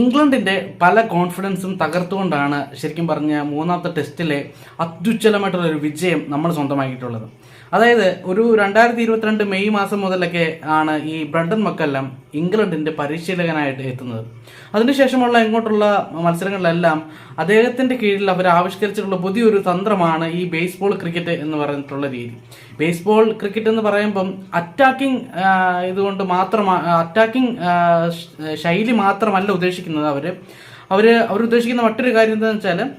ഇംഗ്ലണ്ടിന്റെ പല കോൺഫിഡൻസും തകർത്തുകൊണ്ടാണ് ശരിക്കും പറഞ്ഞ മൂന്നാമത്തെ ടെസ്റ്റിലെ അത്യുജ്വലമായിട്ടുള്ള ഒരു വിജയം നമ്മൾ സ്വന്തമാക്കിയിട്ടുള്ളത്. അതായത് ഒരു രണ്ടായിരത്തി ഇരുപത്തിരണ്ട് മെയ് മാസം മുതലൊക്കെ ആണ് ഈ ബ്രണ്ടൻ മക്കെല്ലാം ഇംഗ്ലണ്ടിന്റെ പരിശീലകനായിട്ട് എത്തുന്നത്. അതിനുശേഷമുള്ള ഇങ്ങോട്ടുള്ള മത്സരങ്ങളിലെല്ലാം അദ്ദേഹത്തിന്റെ കീഴിൽ അവർ ആവിഷ്കരിച്ചിട്ടുള്ള പുതിയൊരു തന്ത്രമാണ് ഈ ബേസ്ബോൾ ക്രിക്കറ്റ് എന്ന് പറഞ്ഞിട്ടുള്ള രീതി. ബേസ്ബോൾ ക്രിക്കറ്റ് എന്ന് പറയുമ്പം അറ്റാക്കിംഗ് ഇതുകൊണ്ട് മാത്രം അറ്റാക്കിംഗ് ശൈലി മാത്രമല്ല ഉദ്ദേശിക്കുന്നത് അവർ. അവർ അവർ ഉദ്ദേശിക്കുന്ന മറ്റൊരു കാര്യം എന്താണെന്ന് വെച്ചാൽ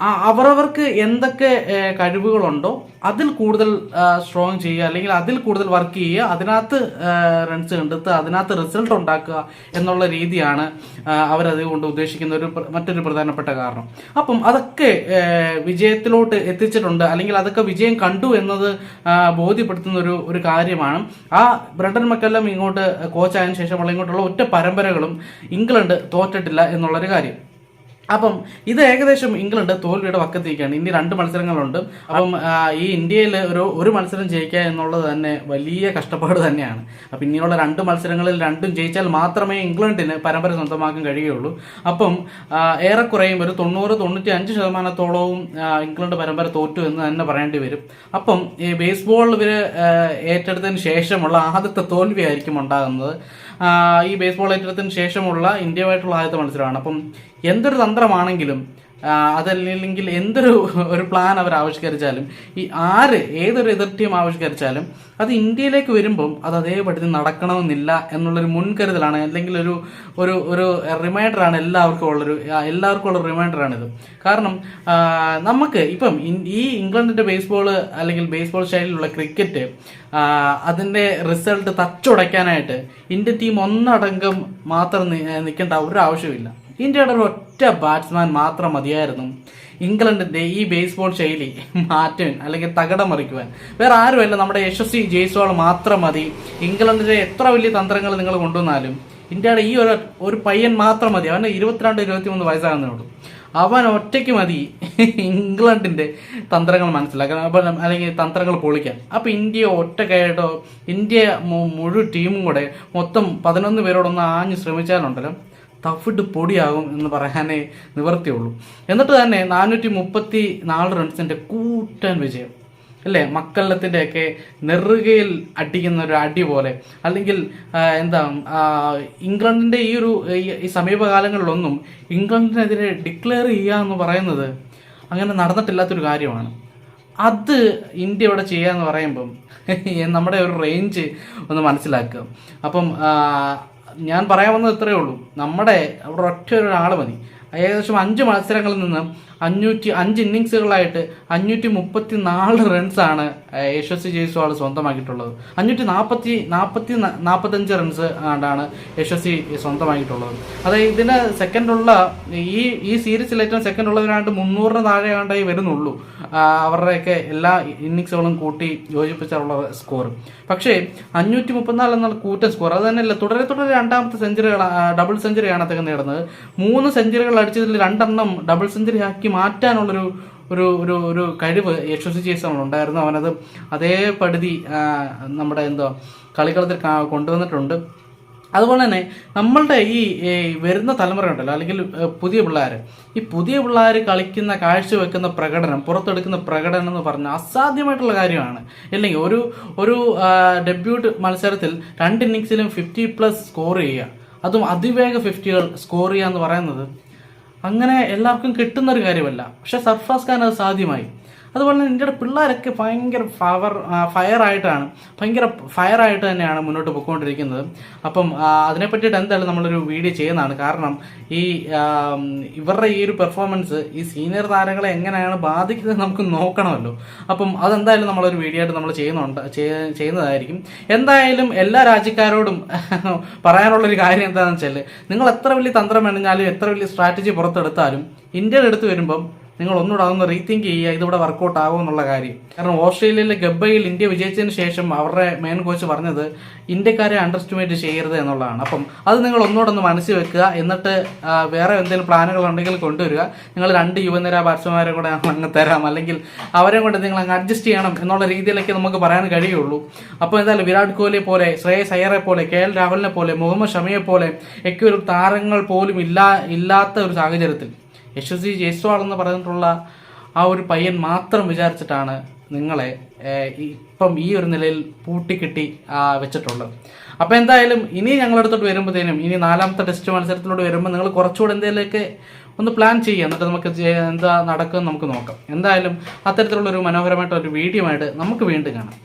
അവരവർക്ക് എന്തൊക്കെ കഴിവുകളുണ്ടോ അതിൽ കൂടുതൽ സ്ട്രോങ് ചെയ്യുക അല്ലെങ്കിൽ അതിൽ കൂടുതൽ വർക്ക് ചെയ്യുക അതിനകത്ത് റൺസ് കണ്ടെത്തുക അതിനകത്ത് റിസൾട്ട് ഉണ്ടാക്കുക എന്നുള്ള രീതിയാണ് അവരതുകൊണ്ട് ഉദ്ദേശിക്കുന്ന ഒരു മറ്റൊരു പ്രധാനപ്പെട്ട കാരണം. അപ്പം അതൊക്കെ വിജയത്തിലോട്ട് എത്തിച്ചിട്ടുണ്ട് അല്ലെങ്കിൽ അതൊക്കെ വിജയം കണ്ടു എന്നത് ബോധ്യപ്പെടുത്തുന്ന ഒരു ഒരു കാര്യമാണ്. ആ ബ്രണ്ടൻ മക്കെല്ലാം ഇങ്ങോട്ട് കോച്ചായതിനു ശേഷമുള്ള ഇങ്ങോട്ടുള്ള ഒറ്റ പരമ്പരകളും ഇംഗ്ലണ്ട് തോറ്റിട്ടില്ല എന്നുള്ളൊരു കാര്യം. അപ്പം ഇത് ഏകദേശം ഇംഗ്ലണ്ട് തോൽവിയുടെ വക്കത്തേക്കാണ് ഇനി രണ്ട് മത്സരങ്ങളുണ്ട്. അപ്പം ഈ ഇന്ത്യയിൽ ഒരു ഒരു മത്സരം ജയിക്കുക എന്നുള്ളത് തന്നെ വലിയ കഷ്ടപ്പാട് തന്നെയാണ്. അപ്പം ഇനിയുള്ള രണ്ട് മത്സരങ്ങളിൽ രണ്ടും ജയിച്ചാൽ മാത്രമേ ഇംഗ്ലണ്ടിന് പരമ്പര സ്വന്തമാക്കാൻ കഴിയുള്ളൂ അപ്പം ഏറെക്കുറെയും ഒരു തൊണ്ണൂറ് തൊണ്ണൂറ്റി അഞ്ച് ശതമാനത്തോളവും ഇംഗ്ലണ്ട് പരമ്പര തോറ്റു എന്ന് തന്നെ പറയേണ്ടി വരും. അപ്പം ഈ ബേസ്ബോൾ ഇവർ ഏറ്റെടുത്തതിന് ശേഷമുള്ള ആദ്യത്തെ തോൽവിയായിരിക്കും ഉണ്ടാകുന്നത്. ഈ ബേസ്ബോൾ ഏറ്റെടുത്തതിന് ശേഷമുള്ള ഇന്ത്യയുമായിട്ടുള്ള ആദ്യത്തെ മത്സരമാണ്. അപ്പം എന്തൊരു തന്ത്രമാണെങ്കിലും ആ, അതല്ലെങ്കിൽ എന്തൊരു ഒരു പ്ലാൻ അവർ ആവിഷ്കരിച്ചാലും ഈ ആര് ഏതൊരു എതിർ ടീം ആവിഷ്കരിച്ചാലും അത് ഇന്ത്യയിലേക്ക് വരുമ്പം അത് അതേപടി നടക്കണമെന്നില്ല എന്നുള്ളൊരു മുൻകരുതലാണ്. അല്ലെങ്കിൽ ഒരു ഒരു ഒരു റിമൈൻഡറാണ് എല്ലാവർക്കും ഉള്ളൊരു എല്ലാവർക്കും ഉള്ള റിമൈൻഡറാണിത് കാരണം നമുക്ക് ഇപ്പം ഈ ഇംഗ്ലണ്ടിന്റെ ബേസ്ബോൾ അല്ലെങ്കിൽ ബേസ്ബോൾ സ്റ്റൈലിലുള്ള ക്രിക്കറ്റ് അതിന്റെ റിസൾട്ട് തച്ചുടയ്ക്കാനായിട്ട് ഇന്ത്യൻ ടീം ഒന്നടങ്കം മാത്രം നിൽക്കേണ്ട ഒരു ആവശ്യമില്ല ഇന്ത്യയുടെ ഒരു ഒറ്റ ബാറ്റ്സ്മാൻ മാത്രം മതിയായിരുന്നു. ഇംഗ്ലണ്ടിന്റെ ഈ ബേസ്ബോൾ ശൈലി മാറ്റാൻ അല്ലെങ്കിൽ തകടം മറിക്കുവാൻ. വേറെ ആരുമല്ല നമ്മുടെ യശസ്വി ജയ്സ്വാൾ മാത്രം മതി. ഇംഗ്ലണ്ടിന്റെ എത്ര വലിയ തന്ത്രങ്ങൾ നിങ്ങൾ കൊണ്ടുവന്നാലും ഇന്ത്യയുടെ ഈ ഒരു ഒരു പയ്യൻ മാത്രം മതി. അവന് ഇരുപത്തിരണ്ട് ഇരുപത്തിമൂന്ന് വയസ്സാകുന്നേ ഉള്ളൂ അവൻ ഒറ്റയ്ക്ക് മതി. ഇംഗ്ലണ്ടിന്റെ തന്ത്രങ്ങൾ മനസ്സിലാക്കാൻ അപ്പം അല്ലെങ്കിൽ തന്ത്രങ്ങൾ പൊളിക്കാൻ. അപ്പൊ ഇന്ത്യ ഒറ്റ ഒറ്റക്കായിട്ടോ ഇന്ത്യ മുഴുവൻ ടീമും കൂടെ മൊത്തം പതിനൊന്ന് പേരോടൊന്ന് ആഞ്ഞ് ശ്രമിച്ചാലുണ്ടല്ലോ. തഫിട്ട് പൊടിയാകും എന്ന് പറയാനേ നിവർത്തിയുള്ളൂ. എന്നിട്ട് തന്നെ നാനൂറ്റി മുപ്പത്തി നാല് റൺസിന്റെ കൂറ്റൻ വിജയം. അല്ലേ? മക്കളത്തിന്റെയൊക്കെ നെറുകയിൽ അടിക്കുന്ന ഒരു അടി പോലെ. അല്ലെങ്കിൽ എന്താ ഇംഗ്ലണ്ടിന്റെ ഈ ഒരു ഈ- സമീപകാലങ്ങളിലൊന്നും ഇംഗ്ലണ്ടിനെതിരെ ഡിക്ലെയർ ചെയ്യുക എന്ന് പറയുന്നത് അങ്ങനെ നടന്നിട്ടില്ലാത്തൊരു കാര്യമാണ്. അത് ഇന്ത്യ ഇവിടെ ചെയ്യുക എന്ന് പറയുമ്പം നമ്മുടെ ഒരു റേഞ്ച് ഒന്ന് മനസ്സിലാക്കുക. അപ്പം ഞാൻ പറയാൻ വന്നത് ഇത്രയേ ഉള്ളൂ. നമ്മുടെ അവിടെ ഒറ്റ ഒരാൾ മതി. ഏകദേശം അഞ്ച് മത്സരങ്ങളിൽ നിന്ന് അഞ്ഞൂറ്റി അഞ്ച് ഇന്നിങ്സുകളായിട്ട് അഞ്ഞൂറ്റി മുപ്പത്തി നാല് റൺസാണ് യശസ്വി ജയ്സ്വാൾ സ്വന്തമാക്കിയിട്ടുള്ളത്. അഞ്ഞൂറ്റി നാൽപ്പത്തി നാൽപ്പത്തി നാൽപ്പത്തഞ്ച് റൺസ് ആണ്ടാണ് യശസ്വി സ്വന്തമാക്കിയിട്ടുള്ളത്. അതായത് ഇതിന് സെക്കൻഡുള്ള ഈ ഈ സീരീസിൽ ഏറ്റവും സെക്കൻഡ് ഉള്ളതിനായിട്ട് മുന്നൂറിന് താഴെ ആണ്ടായി വരുന്നുള്ളൂ. അവരുടെയൊക്കെ എല്ലാ ഇന്നിങ്സുകളും കൂട്ടി യോജിപ്പിച്ചുള്ള സ്കോർ പക്ഷേ അഞ്ഞൂറ്റി മുപ്പത്തിനാല് എന്നുള്ള കൂറ്റൻ സ്കോർ അത് തന്നെയല്ല തുടരെ തുടരെ രണ്ടാമത്തെ സെഞ്ചുറികൾ ഡബിൾ സെഞ്ചുറിയാണ് അദ്ദേഹം നേടുന്നത്. മൂന്ന് സെഞ്ചുറികൾ അടിച്ചതിൽ രണ്ടെണ്ണം ഡബിൾ സെഞ്ചുറി ആക്കി മാറ്റാനുള്ളൊരു ഒരു ഒരു ഒരു കഴിവ് യശസ്വി ചേസൺ ഉണ്ടായിരുന്നു. അവനത് അതേ പടുതി നമ്മുടെ എന്തോ കളിക്കളത്തിൽ കൊണ്ടുവന്നിട്ടുണ്ട്. അതുപോലെ തന്നെ നമ്മളുടെ ഈ വരുന്ന തലമുറ ഉണ്ടല്ലോ അല്ലെങ്കിൽ പുതിയ പിള്ളേർ ഈ പുതിയ പിള്ളേർ കളിക്കുന്ന കാഴ്ചവെക്കുന്ന പ്രകടനം പുറത്തെടുക്കുന്ന പ്രകടനം എന്ന് പറഞ്ഞാൽ അസാധ്യമായിട്ടുള്ള കാര്യമാണ്. ഇല്ലെങ്കിൽ ഒരു ഒരു ഡെബ്യൂട്ട് മത്സരത്തിൽ രണ്ട് ഇന്നിങ്സിലും ഫിഫ്റ്റി പ്ലസ് സ്കോർ ചെയ്യുക. അതും അതിവേഗ ഫിഫ്റ്റികൾ സ്കോർ ചെയ്യുക എന്ന് പറയുന്നത് അങ്ങനെ എല്ലാവർക്കും കിട്ടുന്ന ഒരു കാര്യമല്ല. പക്ഷെ സർഫാസ് ഖാൻ അത് സാധ്യമായി. അതുപോലെ തന്നെ ഇന്ത്യയുടെ പിള്ളേരൊക്കെ ഭയങ്കര ഫവർ ഫയർ ആയിട്ടാണ്. ഭയങ്കര ഫയർ ആയിട്ട് തന്നെയാണ് മുന്നോട്ട് പോയിക്കൊണ്ടിരിക്കുന്നത് അപ്പം അതിനെ പറ്റിയിട്ട് എന്തായാലും നമ്മളൊരു വീഡിയോ ചെയ്യുന്നതാണ്. കാരണം ഈ ഇവരുടെ ഈ ഒരു പെർഫോമൻസ് ഈ സീനിയർ താരങ്ങളെ എങ്ങനെയാണ് ബാധിക്കുന്നത് നമുക്ക് നോക്കണമല്ലോ. അപ്പം അതെന്തായാലും നമ്മളൊരു വീഡിയോ ആയിട്ട് നമ്മൾ ചെയ്യുന്നുണ്ട് ചെയ്യുന്നതായിരിക്കും. എന്തായാലും എല്ലാ രാജ്യക്കാരോടും പറയാനുള്ളൊരു കാര്യം എന്താണെന്ന് വെച്ചാൽ നിങ്ങൾ എത്ര വലിയ തന്ത്രം മെനഞ്ഞാലും എത്ര വലിയ സ്ട്രാറ്റജി പുറത്തെടുത്താലും ഇന്ത്യയുടെ അടുത്ത് വരുമ്പം നിങ്ങൾ ഒന്നുകൂടെ അതൊന്ന് റീതിങ്ക് ചെയ്യുക. ഇതിവിടെ വർക്കൗട്ട് ആകും എന്നുള്ള കാര്യം. കാരണം ഓസ്ട്രേലിയയിലെ ഗബ്ബയിൽ ഇന്ത്യ വിജയിച്ചതിന് ശേഷം അവരുടെ മെയിൻ കോച്ച് പറഞ്ഞത് ഇന്ത്യക്കാരെ അണ്ടർ എസ്റ്റിമേറ്റ് ചെയ്യരുത് എന്നുള്ളതാണ്. അപ്പം അത് നിങ്ങൾ ഒന്നുകൂടെ ഒന്ന് മനസ്സിൽ വെക്കുക. എന്നിട്ട് വേറെ എന്തെങ്കിലും പ്ലാനുകൾ ഉണ്ടെങ്കിൽ കൊണ്ടുവരിക. നിങ്ങൾ രണ്ട് യുവനിര ബാറ്റ്സ്മാരെ കൂടെ അങ്ങ് തരാം. അല്ലെങ്കിൽ അവരെ കൊണ്ട് നിങ്ങൾ അങ്ങ് അഡ്ജസ്റ്റ് ചെയ്യണം എന്നുള്ള രീതിയിലൊക്കെ നമുക്ക് പറയാൻ കഴിയുള്ളൂ. അപ്പോൾ എന്തായാലും വിരാട് കോഹ്ലി പോലെ ശ്രേയസ് അയ്യറെ പോലെ കെ എൽ രാഹുലിനെ പോലെ മുഹമ്മദ് ഷമിയെ പോലെ ഒക്കെ ഒരു താരങ്ങൾ പോലും ഇല്ലാ ഇല്ലാത്ത ഒരു സാഹചര്യത്തിൽ യശസ്വി ജയ്സ്വാൾ എന്ന് പറഞ്ഞിട്ടുള്ള ആ ഒരു പയ്യൻ മാത്രം വിചാരിച്ചിട്ടാണ് നിങ്ങളെ ഇപ്പം ഈ ഒരു നിലയിൽ പൂട്ടിക്കിട്ടി വെച്ചിട്ടുള്ളത്. അപ്പോൾ എന്തായാലും ഇനി ഞങ്ങളടുത്തോട്ട് വരുമ്പോഴത്തേനും ഇനി നാലാമത്തെ ടെസ്റ്റ് മത്സരത്തിലൂടെ വരുമ്പോൾ നിങ്ങൾ കുറച്ചുകൂടെ എന്തെങ്കിലുമൊക്കെ ഒന്ന് പ്ലാൻ ചെയ്യുക. എന്നിട്ട് നമുക്ക് എന്താ നടക്കുമെന്ന് നമുക്ക് നോക്കാം. എന്തായാലും അത്തരത്തിലുള്ള ഒരു മനോഹരമായിട്ടുള്ള ഒരു വീഡിയോ ആയിട്ട് നമുക്ക് വീണ്ടും കാണാം.